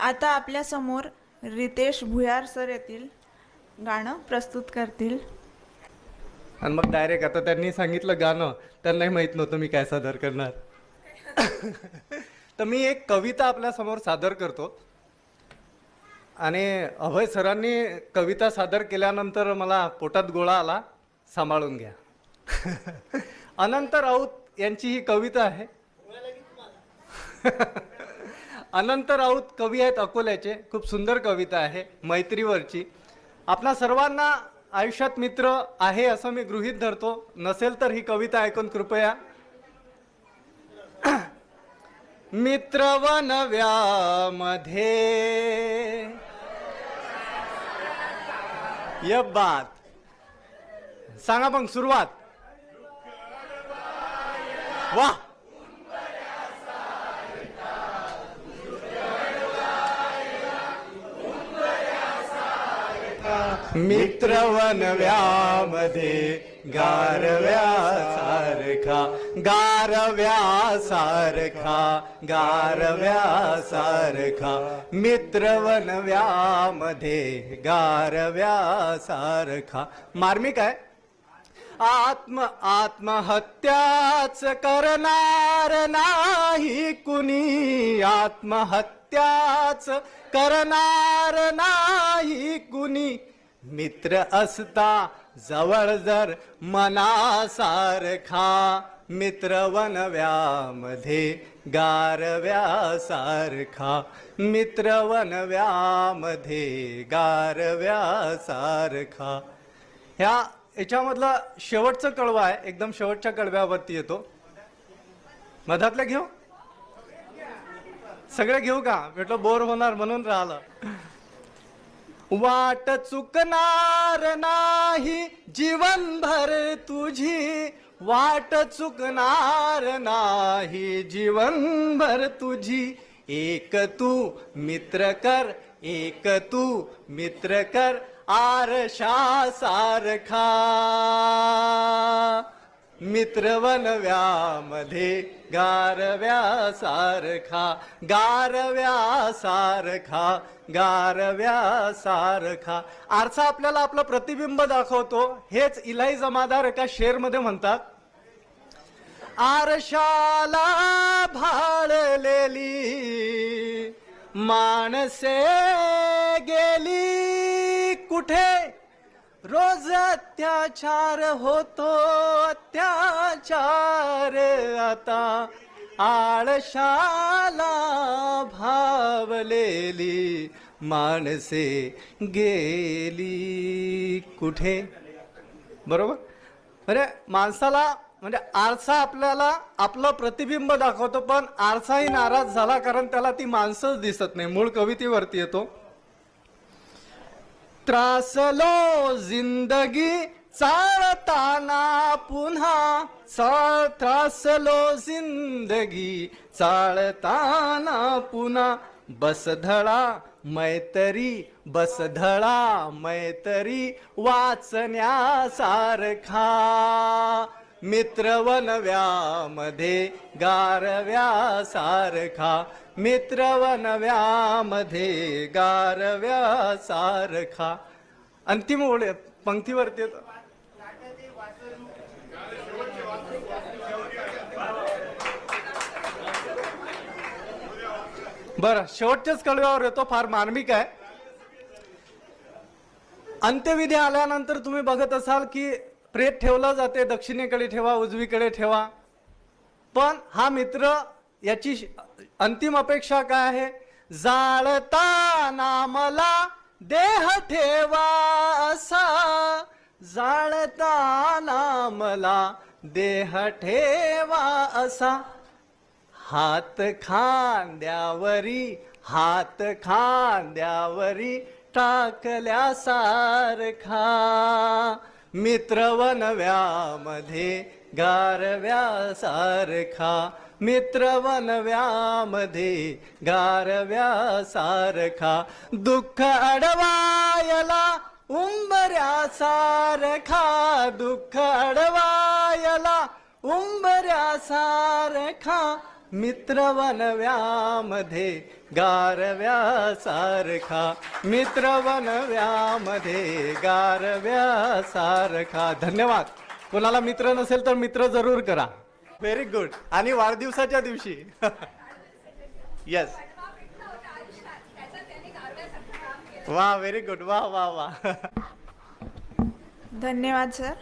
आता आपल्यासमोर रितेश भुयार सर येतील. गाणं प्रस्तुत करतील. आणि मग डायरेक्ट आता त्यांनी सांगितलं गाणं. त्यांनाही माहीत नव्हतं मी काय सादर करणार. तर मी एक कविता आपल्यासमोर सादर करतो. आणि अभय सरांनी कविता सादर केल्यानंतर मला पोटात गोळा आला. सांभाळून घ्या. अनंत राऊत यांची ही कविता आहे. अनंत राऊत कवी आहेत अकोल्याचे. खूप सुंदर कविता आहे मैत्रीवरची. आपणा सर्वांना आयुष्यात मित्र आहे असं मी गृहीत धरतो. नसेल तर ही कविता ऐकून कृपया. मित्र नव्यामध्ये ये बात. सांगा मग सुरुवात. वा मित्रवनव्यामध्ये गारव्यासारखा गारव्यासारखा गारव्यासारखा मित्रवनव्यामध्ये गारव्यासारखा. मार्मिक आहे. आत्म आत्महत्याच करणार नाही कुणी. आत्महत्याच करणार नाही कुणी. मित्र असता जवळ जर मनासारखा मित्र वनव्यामध्ये गारव्यासारखा मित्र वनव्यामध्ये गारव्यासारखा. ह्या याच्यामधला शेवटचं कळवा आहे एकदम शेवटच्या कळव्यावरती येतो. मधातलं घेऊ? सगळे घेऊ का? म्हटलं बोर होणार म्हणून राहिलं. वाट चुकणार नाही जीवनभर तुझी वाट चुकणार नाही जीवनभर तुझी. एक तू मित्र कर एक तू मित्र कर आरशा सारखा मित्रवनव्यामध्ये गारव्यासारखा गारव्यासारखा गारव्यासारखा. आरसा आपल्याला आपलं प्रतिबिंब दाखवतो. हेच इलाई जमादार एका शेरमध्ये म्हणतात. आरशाला भाळलेली माणसे गेली कुठे? रोज अत्याचार होतो अत्याचार आता आळशाला भावलेली माणसे गेली कुठे? बरोबर? म्हणजे माणसाला म्हणजे आरसा आपल्याला आपलं प्रतिबिंब दाखवतो पण आरसाही नाराज झाला कारण त्याला ती माणसंच दिसत नाही. मूळ कवितेवरती येतो. त्रासलो जिंदगी चाळताना पुन्हा चाळ त्रासलो जिंदगी चाळताना पुन्हा बसधळा मैतरी बसधळा मैतरी वाचण्यासारखा. मित्रवनव्यामध्ये गारव्यासारखा मित्रवनव्यामध्ये गारव्यासारखा. अंतिम ओळे पंक्तीवरती येतो. बरं शेवटच्याच कळव्यावर येतो. फार मार्मिक आहे. अंत्यविधी आल्यानंतर तुम्ही बघत असाल की प्रेत ठेवलं जाते दक्षिणेकडे ठेवा उजवीकडे ठेवा. पण हा मित्र याची श- अंतिम अपेक्षा काय आहे? जाळताना मला देह ठेवा असा. जाळताना मला देह ठेवा असा. हात खांद्यावरी हात खांद्यावरी टाकल्यासारखा मित्रवनव्यामध्ये गारव्यासारखा मित्रवनव्यामध्ये गारव्यासारखा दुःख अडवायला उंबऱ्यासारखा दुःख अडवायला उंबऱ्यासारखा मित्र वनव्यामध्ये गारव्यासारखा. मित्र वनव्यामध्ये गारव्यासारखा. धन्यवाद. कोणाला मित्र नसेल तर मित्र जरूर करा. व्हेरी गुड आणि वाढदिवसाच्या दिवशी. येस वा व्हेरी गुड वा वा वा. धन्यवाद सर